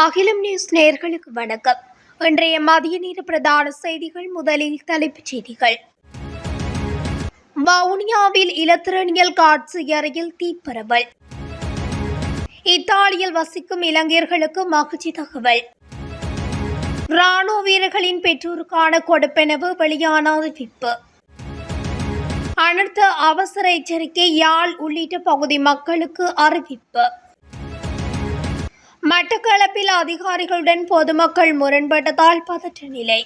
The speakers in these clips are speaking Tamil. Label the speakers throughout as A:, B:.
A: அகிலம் நியூஸ் நேர்களுக்கு வணக்கம். இன்றைய மதிய நேர பிரதான செய்திகள் முதலில் தலைப்புச் செய்திகள். வவுனியாவில் இலத்திரனியல் காட்சி அறையில் தீப்பரவல். இத்தாலியில் வசிக்கும் இலங்கையர்களுக்கு மகிழ்ச்சி தகவல். ராணுவ வீரர்களின் பெற்றோருக்கான கொடுப்பெனவு வெளியான அறிவிப்பு அனர்த்த அவசர எச்சரிக்கை யாழ் உள்ளிட்ட பகுதி மக்களுக்கு அறிவிப்பு. மட்டக்களப்பில் அதிகாரிகளுடன் பொதுமக்கள் முரண்பட்டதால் பதற்ற நிலை.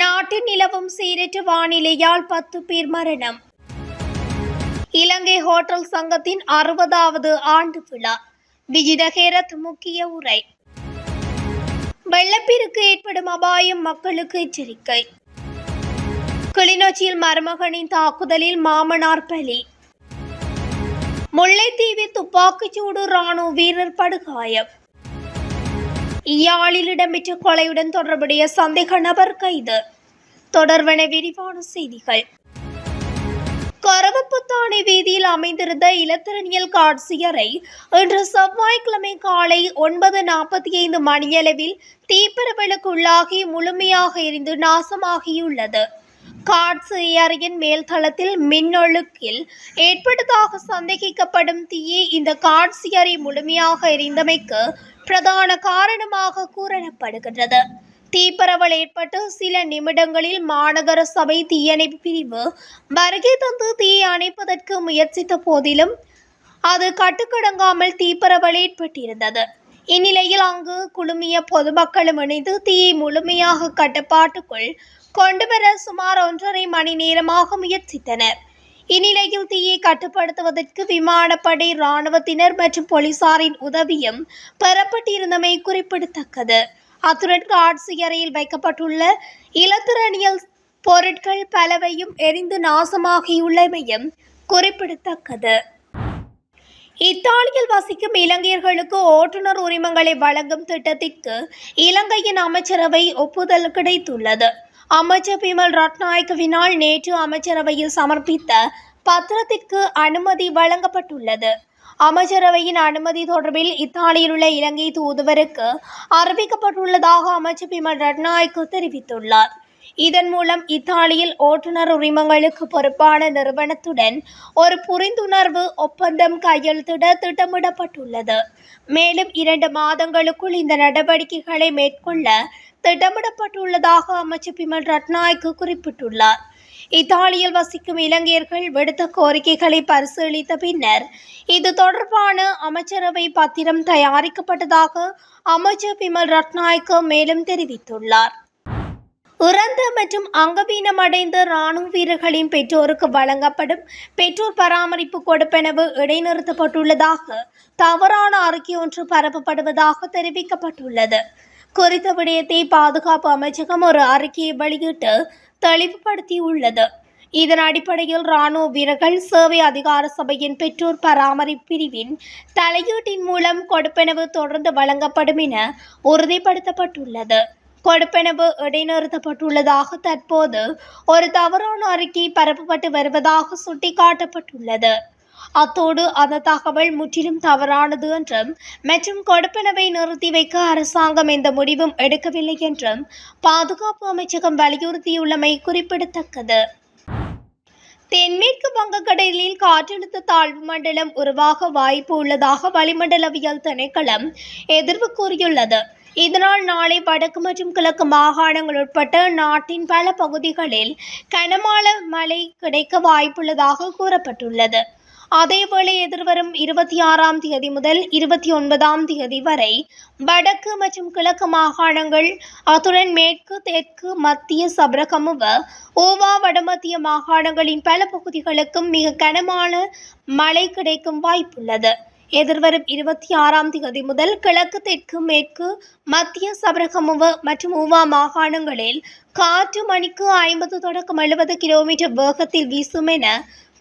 A: நாட்டில் நிலவும் சீரற்ற வானிலையால் பத்து பேர் மரணம். இலங்கை ஹோட்டல் சங்கத்தின் அறுபதாவது ஆண்டு விழா. விஜிதஹேரத் முக்கிய உரை. வெள்ளப்பெருக்கு ஏற்படும் அபாயம் மக்களுக்கு எச்சரிக்கை. கிளிநொச்சியில் மருமகனின் தாக்குதலில் மாமனார் பலி. முல்லைத்தீவில் துப்பாக்கிச்சூடு ராணுவ வீரர் படுகாயம். யாழில் இடம்பெற்ற கொலையுடன் தொடர்புடைய சந்தேக நபர் கைது. தொடர்வன விரிவான செய்திகள். கரவப்புத்தானை வீதியில் அமைந்திருந்த இலத்திரனியல் காட்சியரை இன்று செவ்வாய்க்கிழமை காலை ஒன்பது நாற்பத்தி ஐந்து மணியளவில் தீப்பரவலுக்குள்ளாகி முழுமையாக எரிந்து நாசமாகியுள்ளது. காட்சி அறையின் மேல்தளத்தில் மின்னொழுக்கில் ஏற்பட்டதாக சந்தேகிக்கப்படும் தீயே இந்த காட்சி அறை முழுமையாக எரிந்தமைக்கு பிரதான காரணமாக கூறப்படுகின்றது. தீப்பரவல் ஏற்பட்டு சில நிமிடங்களில் மாநகர சபை தீயணைப்பு பிரிவு வருகை தந்து தீயை அணைப்பதற்கு முயற்சித்த போதிலும் அது கட்டுக்கடங்காமல் தீப்பரவல் ஏற்பட்டிருந்தது. இந்நிலையில் அங்கு குழுமிய பொதுமக்களும் இணைந்து தீயை முழுமையாக கட்டுப்பாட்டுக்குள் கொண்டுவர சுமார் ஒன்றரை மணி நேரமாக முயற்சித்தனர். இந்நிலையில் தீயை கட்டுப்படுத்துவதற்கு விமானப்படை இராணுவத்தினர் மற்றும் போலீசாரின் உதவியும் பெறப்பட்டிருந்தமை குறிப்பிடத்தக்கது. அத்துடன் காட்சி அறையில் வைக்கப்பட்டுள்ள இலத்திரனியல் பொருட்கள் பலவையும் எரிந்து நாசமாகியுள்ளமையும் குறிப்பிடத்தக்கது. இத்தாலியில் வசிக்கும் இலங்கையர்களுக்கு ஓட்டுநர் உரிமங்களை வழங்கும் திட்டத்திற்கு இலங்கையின் அமைச்சரவை ஒப்புதல் கிடைத்துள்ளது. அமைச்சர் பிமல் ரட்நாயக்கவினால் நேற்று அமைச்சரவையில் சமர்ப்பித்த பத்திரத்திற்கு அனுமதி வழங்கப்பட்டுள்ளது. அமைச்சரவையின் அனுமதி தொடர்பில் இத்தாலியில் உள்ள இலங்கை தூதுவருக்கு அறிவிக்கப்பட்டுள்ளதாக அமைச்சர் பிமல் ரட்நாயக்கு தெரிவித்துள்ளார். இதன் மூலம் இத்தாலியில் ஓட்டுநர் உரிமங்களுக்கு பொறுப்பான நிறுவனத்துடன் ஒரு புரிந்துணர்வு ஒப்பந்தம் கையெழுத்திட திட்டமிடப்பட்டுள்ளது. மேலும் இரண்டு மாதங்களுக்குள் இந்த நடவடிக்கைகளை மேற்கொள்ள திட்டமிடப்பட்டுள்ளதாக அமைச்சர் பிமல் ரட்நாயக்கு குறிப்பிட்டுள்ளார். இத்தாலியில் வசிக்கும் இலங்கையர்கள் விடுத்த கோரிக்கைகளை பரிசீலித்த பின்னர் இது தொடர்பான அமைச்சரவை பத்திரம் தயாரிக்கப்பட்டதாக அமைச்சர் பிமல் ரட்நாயக்கு மேலும் தெரிவித்துள்ளார். இறந்த மற்றும் அங்கவீனமடைந்த இராணுவ வீரர்களின் பெற்றோருக்கு வழங்கப்படும் பெற்றோர் பராமரிப்பு கொடுப்பெனவு இடைநிறுத்தப்பட்டுள்ளதாக தவறான அறிக்கை ஒன்று பரப்பப்படுவதாக தெரிவிக்கப்பட்டுள்ளது. குறித்த விடயத்தை பாதுகாப்பு அமைச்சகம் ஒரு அறிக்கையை வெளியிட்டு தெளிவுபடுத்தியுள்ளது. இதன் அடிப்படையில் இராணுவ வீரர்கள் சேவை அதிகார சபையின் பெற்றோர் பராமரிப்பு பிரிவின் தலையீட்டின் மூலம் கொடுப்பெனவு தொடர்ந்து வழங்கப்படும் என உறுதிப்படுத்தப்பட்டுள்ளது. கொடுப்பெனவு இடைநிறுத்தப்பட்டுள்ளதாக தற்போது ஒரு தவறான அறிக்கை பரப்பப்பட்டு வருவதாக சுட்டிக்காட்டப்பட்டுள்ளது. அத்தோடு அந்த தகவல் முற்றிலும் தவறானது என்றும் மற்றும் கொடுப்பனவை நிறுத்தி வைக்க அரசாங்கம் எந்த முடிவும் எடுக்கவில்லை என்றும் பாதுகாப்பு அமைச்சகம் வலியுறுத்தியுள்ளமை குறிப்பிடத்தக்கது. தென்மேற்கு வங்கக்கடலில் காற்றழுத்த தாழ்வு மண்டலம் உருவாக வாய்ப்பு உள்ளதாக வளிமண்டலவியல் திணைக்களம் எதிர்வு கூறியுள்ளது. இதனால் நாளை வடக்கு மற்றும் கிழக்கு மாகாணங்கள் உட்பட்ட நாட்டின் பல பகுதிகளில் கனமால மழை கிடைக்க வாய்ப்புள்ளதாக கூறப்பட்டுள்ளது. அதேவேளை எதிர்வரும் இருபத்தி ஆறாம் தேதி முதல் இருபத்தி ஒன்பதாம் தேதி வரை வடக்கு மற்றும் கிழக்கு மாகாணங்கள் அத்துடன் மேற்கு தெற்கு மத்திய சபரகமுவ ஓவா வடமத்திய மாகாணங்களின் பல பகுதிகளுக்கும் மிக கனமான மழை கிடைக்கும் வாய்ப்புள்ளது. எதிர்வரும் இருபத்தி ஆறாம் தேதி முதல் கிழக்கு தெற்கு மேற்கு மத்திய சபரகமுவ மற்றும் ஊவா மாகாணங்களில் காற்று மணிக்கு ஐம்பது தொடக்கம் எழுபது கிலோமீட்டர் வேகத்தில் வீசும் என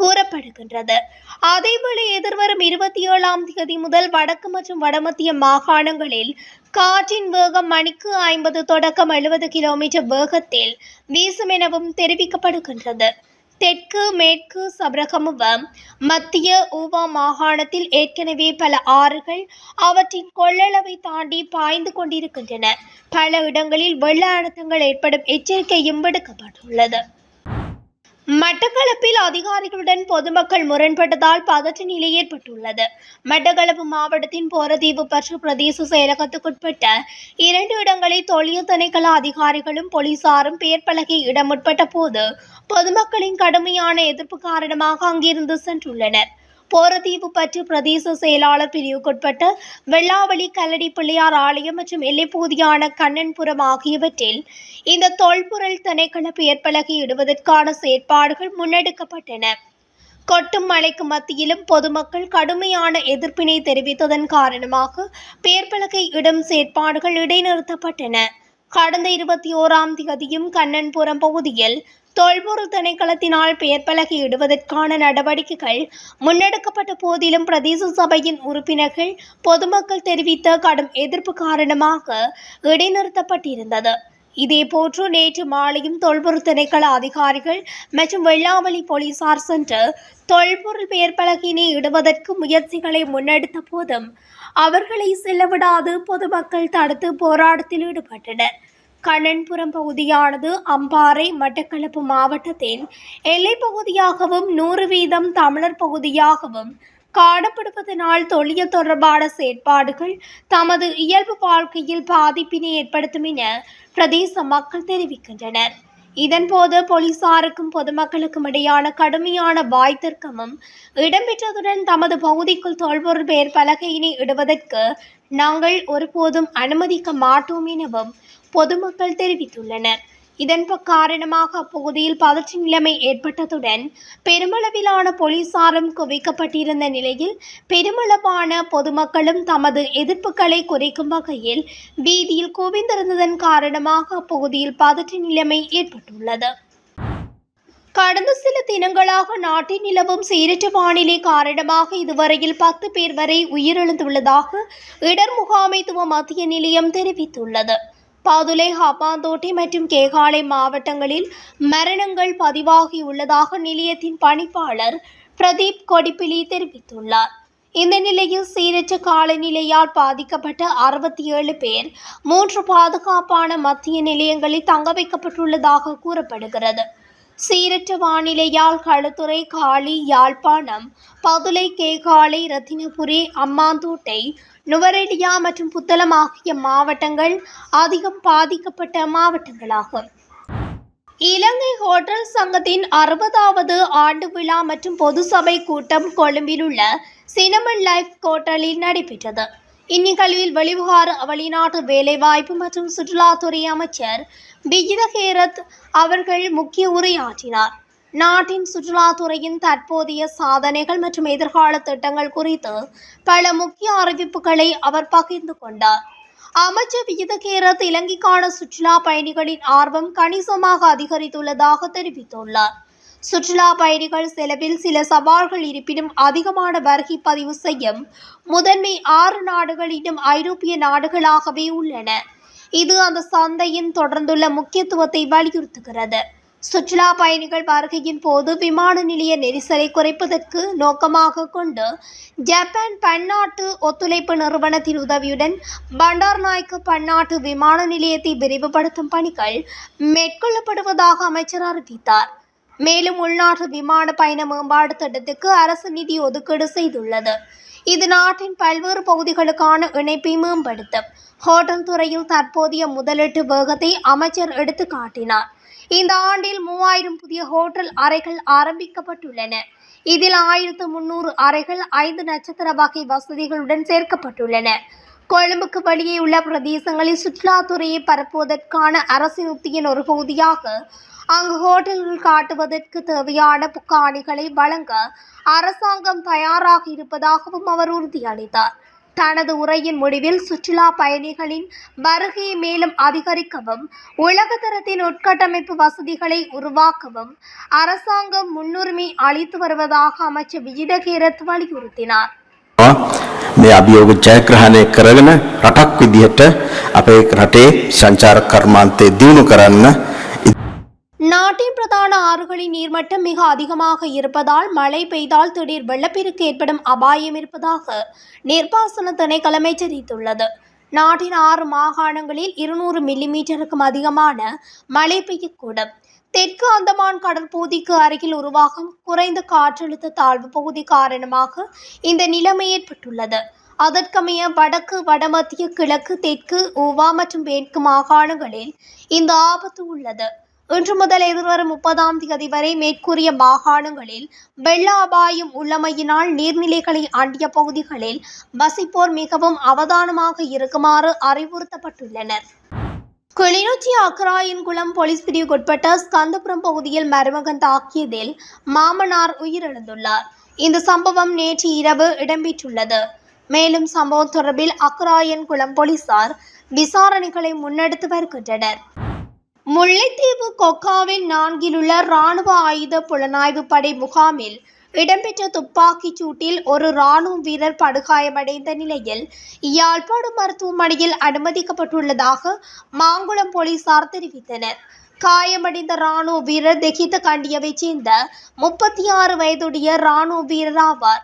A: கூறப்படுகின்றது. அதேபோல எதிர்வரும் இருபத்தி ஏழாம் தேதி முதல் வடக்கு மற்றும் வடமத்திய மாகாணங்களில் காற்றின் வேகம் மணிக்கு ஐம்பது தொடக்கம் எழுபது கிலோமீட்டர் வேகத்தில் வீசும் எனவும் தெரிவிக்கப்படுகின்றது. தெற்கு மேற்கு சபரகமுவ மத்திய ஊவா மாகாணத்தில் ஏற்கனவே பல ஆறுகள் அவற்றின் கொள்ளளவை தாண்டி பாய்ந்து கொண்டிருக்கின்றன. பல இடங்களில் வெள்ள அழுத்தங்கள் ஏற்படும் எச்சரிக்கையும் விடுக்கப்பட்டுள்ளது. மட்டக்களப்பில் அதிகாரிகளுடன் பொதுமக்கள் முரண்பட்டதால் பதற்ற நிலை ஏற்பட்டுள்ளது. மட்டக்களப்பு மாவட்டத்தின் போரதீவு பற்று பிரதேச செயலகத்துக்குட்பட்ட இரண்டு இடங்களில் தொழில் திணைக்கள அதிகாரிகளும் போலீசாரும் பெயர் பலகை இடம் உட்பட்ட போது பொதுமக்களின் கடுமையான எதிர்ப்பு காரணமாக அங்கிருந்து சென்றுள்ளனர். போரதீவு பற்று பிரதேச செயலாளர் பிரிவுக்குட்பட்ட வெள்ளாவளி கல்லடி பிள்ளையார் ஆலயம் மற்றும் எல்லைப்பகுதியான கண்ணன்புரம் ஆகியவற்றில் இந்த தொல்பொருள் திணைக்கள பெயர் இடுவதற்கான செயற்பாடுகள் முன்னெடுக்கப்பட்டன. கொட்டும் மழைக்கு மத்தியிலும் பொதுமக்கள் கடுமையான எதிர்ப்பினை தெரிவித்ததன் காரணமாக பேர்பலகை இடும் செயற்பாடுகள் இடைநிறுத்தப்பட்டன. கடந்த இருபத்தி ஓராம் தேதியும் கண்ணன்புரம் பகுதியில் தொல்பொருள் திணைக்களத்தினால் பெயர்பலகை இடுவதற்கான நடவடிக்கைகள் முன்னெடுக்கப்பட்ட போதிலும் பிரதேச சபையின் உறுப்பினர்கள் பொதுமக்கள் தெரிவித்த கடும் எதிர்ப்பு காரணமாக இடைநிறுத்தப்பட்டிருந்தது. இதேபோன்று நேற்று மாலையும் தொல்பொருள் திணைக்கள அதிகாரிகள் மற்றும் வெள்ளாவளி போலீசார் சென்று தொல்பொருள் பெயர்பலகினை இடுவதற்கு முயற்சிகளை முன்னெடுத்த போதும் அவர்களை செல்லவிடாது பொதுமக்கள் தடுத்து போராட்டத்தில் ஈடுபட்டனர். கண்ணன்புரம் பகுதியானது அம்பாறை மட்டக்களப்பு மாவட்டத்தின் எல்லைப் பகுதியாகவும் நூறு வீதம் தமிழர் பகுதியாகவும் காணப்படுவதனால் தொழில் தொடர்பான செயற்பாடுகள் தமது இயல்பு வாழ்க்கையில் பாதிப்பினை ஏற்படுத்தும் என பிரதேச மக்கள் தெரிவிக்கின்றனர். இதன்போது போலீசாருக்கும் பொதுமக்களுக்கும் இடையான கடுமையான வாய்த்தர்க்கமும் இடம்பெற்றதுடன் தமது பகுதிக்குள் தொல்பொருள் பெயர் பலகையினை இடுவதற்கு நாங்கள் ஒருபோதும் அனுமதிக்க மாட்டோம் எனவும் பொதுமக்கள் தெரிவித்துள்ளனர். இதன் காரணமாக அப்பகுதியில் பதற்ற நிலைமை ஏற்பட்டதுடன் பெருமளவிலான போலீசாரும் குவிக்கப்பட்டிருந்த நிலையில் பெருமளவான பொதுமக்களும் தமது எதிர்ப்புகளை குறைக்கும் வகையில் வீதியில் குவிந்திருந்ததன் காரணமாக அப்பகுதியில் பதற்ற நிலைமை ஏற்பட்டுள்ளது. கடந்த சில தினங்களாக நாட்டில் நிலவும் சீரற்ற வானிலை காரணமாக இதுவரையில் பத்து பேர் வரை உயிரிழந்துள்ளதாக இடர் முகாமைத்துவ மத்திய நிலையம் தெரிவித்துள்ளது. பாதுலை ஹப்பாந்தோட்டை மற்றும் கேகாலை மாவட்டங்களில் மரணங்கள் பதிவாகியுள்ளதாக நிலையத்தின் பணிப்பாளர் பிரதீப் கொடிப்பிலி தெரிவித்துள்ளார். இந்த நிலையில் சீரற்ற காலநிலையால் பாதிக்கப்பட்ட அறுபத்தி ஏழு பேர் மூன்று பாதுகாப்பான மத்திய நிலையங்களில் தங்க வைக்கப்பட்டுள்ளதாக கூறப்படுகிறது. சீரற்ற வானிலையால் களுத்துறை காளி யாழ்ப்பாணம் பதுளை கேகாலை ரத்தினபுரி அம்மாந்தோட்டை நுவரெலியா மற்றும் புத்தளம் ஆகிய மாவட்டங்கள் அதிகம் பாதிக்கப்பட்ட மாவட்டங்களாகும். இலங்கை ஹோட்டல் சங்கத்தின் அறுபதாவது ஆண்டு விழா மற்றும் பொது சபை கூட்டம் கொழும்பில் உள்ள சினமன் லைஃப் ஹோட்டலில் நடைபெற்றது. இந்நிகழ்வில் வெளிவிகார வெளிநாட்டு வேலைவாய்ப்பு மற்றும் சுற்றுலாத்துறை அமைச்சர் பிஜிதஹேரத் அவர்கள் முக்கிய உரையாற்றினார். நாட்டின் சுற்றுலாத்துறையின் தற்போதைய சாதனைகள் மற்றும் எதிர்கால திட்டங்கள் குறித்து பல முக்கிய அறிவிப்புகளை அவர் பகிர்ந்து கொண்டார். அமைச்சர் விகிதகேரத் இலங்கைக்கான சுற்றுலா பயணிகளின் ஆர்வம் கணிசமாக அதிகரித்துள்ளதாக தெரிவித்துள்ளார். சுற்றுலா பயணிகள் செலவில் சில சவால்கள் இருப்பினும் அதிகமான வருகை பதிவு செய்யும் முதன்மை ஆறு நாடுகள் இன்னும் ஐரோப்பிய நாடுகளாகவே உள்ளன. இது அந்த சந்தையின் தொடர்ந்துள்ள முக்கியத்துவத்தை வலியுறுத்துகிறது. சுற்றுலா பயணிகள் வருகையின் போது விமான நிலைய நெரிசலை குறைப்பதற்கு நோக்கமாக கொண்டு ஜப்பான் பன்னாட்டு ஒத்துழைப்பு நிறுவனத்தின் உதவியுடன் பண்டார்நாயக்க பன்னாட்டு விமான நிலையத்தை விரிவுபடுத்தும் பணிகள் மேற்கொள்ளப்படுவதாக அமைச்சர் அறிவித்தார். மேலும் உள்நாட்டு விமான பயண மேம்பாடு திட்டத்துக்கு அரசு நிதி ஒதுக்கீடு செய்துள்ளது. இது நாட்டின் பல்வேறு பகுதிகளுக்கான இணைப்பை மேம்படுத்தும். ஹோட்டல் துறையில் தற்போதைய முதலீட்டு வேகத்தை அமைச்சர் எடுத்து காட்டினார் இந்த ஆண்டில் மூவாயிரம் புதிய ஹோட்டல் அறைகள் ஆரம்பிக்கப்பட்டுள்ளன. இதில் ஆயிரத்து முன்னூறு அறைகள் ஐந்து நட்சத்திர வகை வசதிகளுடன் சேர்க்கப்பட்டுள்ளன. கொழும்புக்கு வெளியே உள்ள பிரதேசங்களில் சுற்றுலாத்துறையை பரப்புவதற்கான அரசின் உத்தியின் ஒரு பகுதியாக அங்கு ஹோட்டல்கள் காட்டுவதற்கு தேவையான காணிகளை வழங்க அரசாங்கம் தயாராக இருப்பதாகவும் அவர் உறுதியளித்தார் தனது உரையின் முடிவில் சுற்றுலா பயணிகளின் வருகையை மேலும் அதிகரிக்கவும் உலகத்தரத்தின் உட்கட்டமைப்பு வசதிகளை உருவாக்கவும் அரசாங்கம் முன்னுரிமை அளித்து வருவதாக அமைச்சர் விஜிதகேரத் வலியுறுத்தினார்
B: මේ අභියෝග ජයග්‍රහණය කරගෙන රටක් විදිහට අපේ රටේ සංචාරක කර්මාන්තය දියුණු කරන්න
A: நாட்டின் பிரதான ஆறுகளின் நீர்மட்டம் மிக அதிகமாக இருப்பதால் மழை பெய்தால் திடீர் வெள்ளப்பெருக்கு ஏற்படும் அபாயம் இருப்பதாக நீர்ப்பாசன திணைக்களம் எச்சரித்துள்ளது. நாட்டின் ஆறு மாகாணங்களில் இருநூறு மில்லிமீட்டருக்கும் அதிகமான மழை பெய்யக்கூடும். தெற்கு அந்தமான் கடற்பகுதிக்கு அருகில் உருவாகும் குறைந்த காற்றழுத்த தாழ்வு பகுதி காரணமாக இந்த நிலைமை ஏற்பட்டுள்ளது. அதற்கமைய வடக்கு வடமத்திய கிழக்கு தெற்கு ஊவா மற்றும் மேற்கு மாகாணங்களில் இந்த ஆபத்து உள்ளது. இன்று முதல் எதிர்வரும் முப்பதாம் தேதி வரை மேற்கூறிய மாகாணங்களில் வெள்ள அபாயம் உள்ளமையினால் நீர்நிலைகளை அண்டிய பகுதிகளில் வசிப்போர் மிகவும் அவதானமாக இருக்குமாறு அறிவுறுத்தப்பட்டுள்ளனர். கிளிநொச்சி அக்கராயன்குளம் போலீஸ் பிரிவுக்குட்பட்ட ஸ்கந்தபுரம் பகுதியில் மருமகன் தாக்கியதில் மாமனார் உயிரிழந்துள்ளார். இந்த சம்பவம் நேற்று இரவு இடம்பெற்றுள்ளது. மேலும் சம்பவம் தொடர்பில் அக்கராயன்குளம் போலீசார் விசாரணைகளை முன்னெடுத்து வருகின்றனர். முல்லைத்தீவு கொக்காவில் நான்கிலுள்ள இராணுவ ஆயுத புலனாய்வு படை முகாமில் இடம்பெற்ற துப்பாக்கிச் சூட்டில் ஒரு இராணுவ வீரர் படுகாயமடைந்த நிலையில் யாழ்ப்பாணம் மருத்துவமனையில் அனுமதிக்கப்பட்டுள்ளதாக மாங்குளம் போலீசார் தெரிவித்தனர். காயமடைந்த இராணுவ வீரர் தெஹித்த கண்டியவைச் சேர்ந்த முப்பத்தி ஆறு வயதுடைய இராணுவ வீரர் ஆவார்.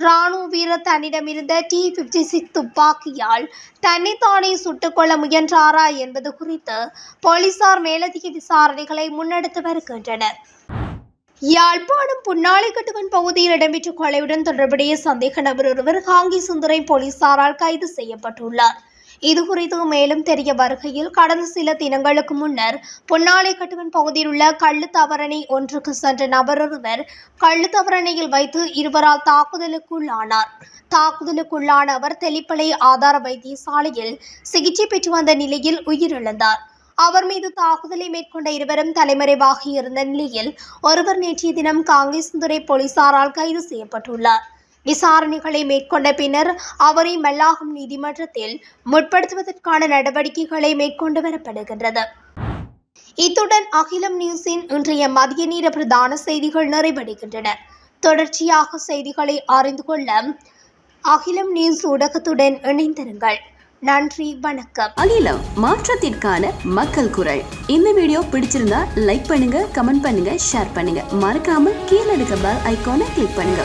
A: ராணுவ வீரர் தன்னிடமிருந்த டி பிப்டி சிக்ஸ் துப்பாக்கியால் தன்னைத்தானே சுட்டுக்கொள்ள முயன்றாரா என்பது குறித்து போலீசார் மேலதிக விசாரணைகளை முன்னெடுத்து வருகின்றனர். யாழ்ப்பாணம் புன்னாலைக்கட்டுவன் பகுதியில் இடம்பெற்ற கொலையுடன் தொடர்புடைய சந்தேக நபர் ஒருவர் காங்கி சுந்தரை போலீசாரால் கைது செய்யப்பட்டுள்ளார். இது குறித்து மேலும் தெரிய வருகையில் கடந்த சில தினங்களுக்கு முன்னர் பொன்னாலை கட்டுவன் பகுதியில் உள்ள கள்ளுத்தவரணை ஒன்றுக்கு சென்ற நபர் ஒருவர் கள்ளுத்தவரணையில் வைத்து இருவரால் தாக்குதலுக்குள்ளானார். தாக்குதலுக்குள்ளான அவர் தெளிப்பளை ஆதார வைத்தியசாலையில் சிகிச்சை பெற்று வந்த நிலையில் உயிரிழந்தார். அவர் மீது தாக்குதலை மேற்கொண்ட இருவரும் தலைமறைவாகி இருந்த நிலையில் ஒருவர் நேற்றைய தினம் காங்கேசந்துறை போலீசாரால் கைது செய்யப்பட்டுள்ளார். விசாரணைகளை மேற்கொண்ட பின்னர் அவரை மல்லாகம் நீதிமன்றத்தில் முற்படுத்துவதற்கான நடவடிக்கைகளை மேற்கொண்டு வரப்படுகின்றது. இத்துடன் அகிலம் நியூஸின் இன்றைய மதிய நேர பிரதான செய்திகள் நிறைவடைகின்றன. தொடர்ச்சியாக செய்திகளை அறிந்து கொள்ள அகிலம் நியூஸ் ஊடகத்துடன் இணைந்திருங்கள். நன்றி வணக்கம்.
C: அகிலம் மாற்றத்திற்கான மக்கள் குரல். இந்த வீடியோ பிடிச்சிருந்தா லைக் பண்ணுங்க கமெண்ட் பண்ணுங்க ஷேர் பண்ணுங்க. மறக்காம கீழே இருக்க பெல் ஐக்கானை கிளிக் பண்ணுங்க.